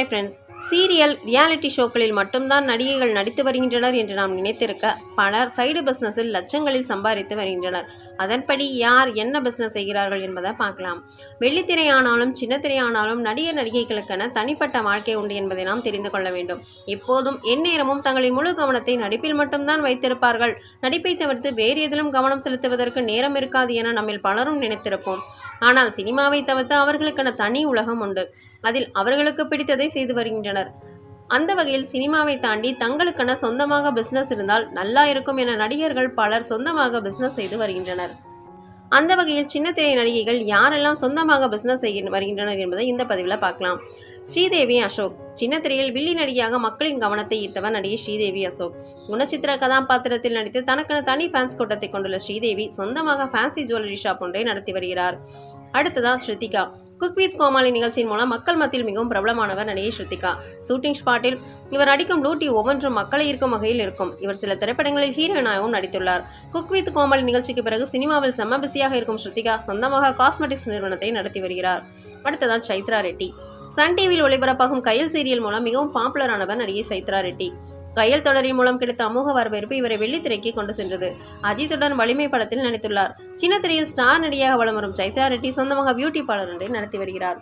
Hi friends serial reality ஷோக்களில் மட்டும்தான் நடிகைகள் நடித்து வருகின்றனர் என்று நாம் நினைத்திருக்க பலர் சைடு பிஸ்னஸில் லட்சங்களில் சம்பாதித்து வருகின்றனர். அதன்படி யார் என்ன பிஸ்னஸ் செய்கிறார்கள் என்பதை பார்க்கலாம். வெள்ளித்திரையானாலும் ஆனாலும் சின்னத்திரை நடிகர் நடிகைகளுக்கென தனிப்பட்ட வாழ்க்கை உண்டு என்பதை நாம் தெரிந்து கொள்ள வேண்டும். எப்போதும் எந்நேரமும் தங்களின் முழு கவனத்தை நடிப்பில் மட்டும்தான் வைத்திருப்பார்கள். நடிப்பை தவிர்த்து வேறு எதிலும் கவனம் செலுத்துவதற்கு நேரம் இருக்காது என நம்மில் பலரும் நினைத்திருப்போம். ஆனால் சினிமாவை தவிர்த்து அவர்களுக்கென தனி உலகம் உண்டு. அதில் அவர்களுக்கு பிடித்ததை செய்து வருகின்றனர். அந்த வகையில் சினிமாவை தாண்டி தங்களுக்கென சொந்தமாக பிஸ்னஸ் இருந்தால் நல்லா இருக்கும் என நடிகர்கள் பலர் சொந்தமாக பிஸ்னஸ் செய்து வருகின்றனர். அந்த வகையில் சின்ன திரை நடிகைகள் யாரெல்லாம் சொந்தமாக பிஸ்னஸ் செய்ய வருகின்றனர் என்பதை இந்த பதிவில் பார்க்கலாம். ஸ்ரீதேவி அசோக். சின்ன திரையில் வில்லி நடிகையாக மக்களின் கவனத்தை ஈர்த்தவர் நடிகை ஸ்ரீதேவி அசோக். குணச்சித்திர கதாபாத்திரத்தில் நடித்து தனக்கென தனி ஃபேன்ஸ் கூட்டத்தை கொண்டுள்ள ஸ்ரீதேவி சொந்தமாக ஃபேன்சி ஜுவல்லரி ஷாப் ஒன்றை நடத்தி வருகிறார். அடுத்ததா ஸ்ருதிகா. குக் வித் கோமாளி நிகழ்ச்சியின் மூலம் மக்கள் மத்தியில் மிகவும் பிரபலமானவர் நடிகை ஸ்ருதிகா. ஷூட்டிங் ஸ்பாட்டில் இவர் நடிக்கும் டூட்டி ஒவ்வொன்றும் மக்களை ஈர்க்கும் வகையில் இருக்கும். இவர் சில திரைப்படங்களில் ஹீரோயினாகவும் நடித்துள்ளார். குக் வித் கோமாளி நிகழ்ச்சிக்கு பிறகு சினிமாவில் செம்ம பிஸியாக இருக்கும் ஸ்ருத்திகா சொந்தமாக காஸ்மெட்டிக்ஸ் நிறுவனத்தை நடத்தி வருகிறார். அடுத்ததான் சைத்ரா ரெட்டி. சன் டிவியில் ஒளிபரப்பாகும் கையல் சீரியல் மூலம் மிகவும் பாப்புலரானவர் நடிகை சைத்ரா ரெட்டி. கயல் தொடரின் மூலம் கிடைத்த அமோக வரவேற்பு இவரை வெள்ளித்திரைக்கு கொண்டு சென்றது. அஜித்துடன் வலிமை படத்தில் நடித்துள்ளார். சின்ன திரையில் ஸ்டார் நடிகையாக வலம் வரும் சைத்ரா ரெட்டி சொந்தமாக பியூட்டி பார்லர் ஒன்றை நடத்தி வருகிறார்.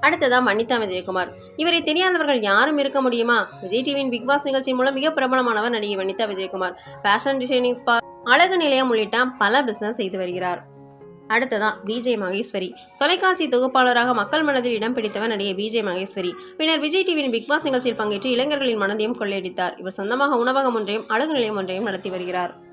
அடுத்ததா மன்னிதா விஜயகுமார். இவரை தெரியாதவர்கள் யாரும் இருக்க முடியுமா? விஜய் டிவியின் பிக் பாஸ் நிகழ்ச்சியின் மூலம் மிக பிரபலமானவர் நடிகை Vanitha Vijayakumar. Fashion designing spa அழகு நிலையம் உள்ளிட்ட பல பிசினஸ் செய்து வருகிறார். அடுத்ததான் விஜய் மகேஸ்வரி. தொலைக்காட்சி தொகுப்பாளராக மக்கள் மனதில் இடம் பிடித்தவர் நடிகை விஜய் மகேஸ்வரி. பின்னர் விஜய் டிவியின் பிக் பாஸ் நிகழ்ச்சியில் பங்கேற்று இளைஞர்களின் மனதையும் கொள்ளையடித்தார். இவர் சொந்தமாக உணவகம் ஒன்றையும் அழகு நிலையம் ஒன்றையும் நடத்தி வருகிறார்.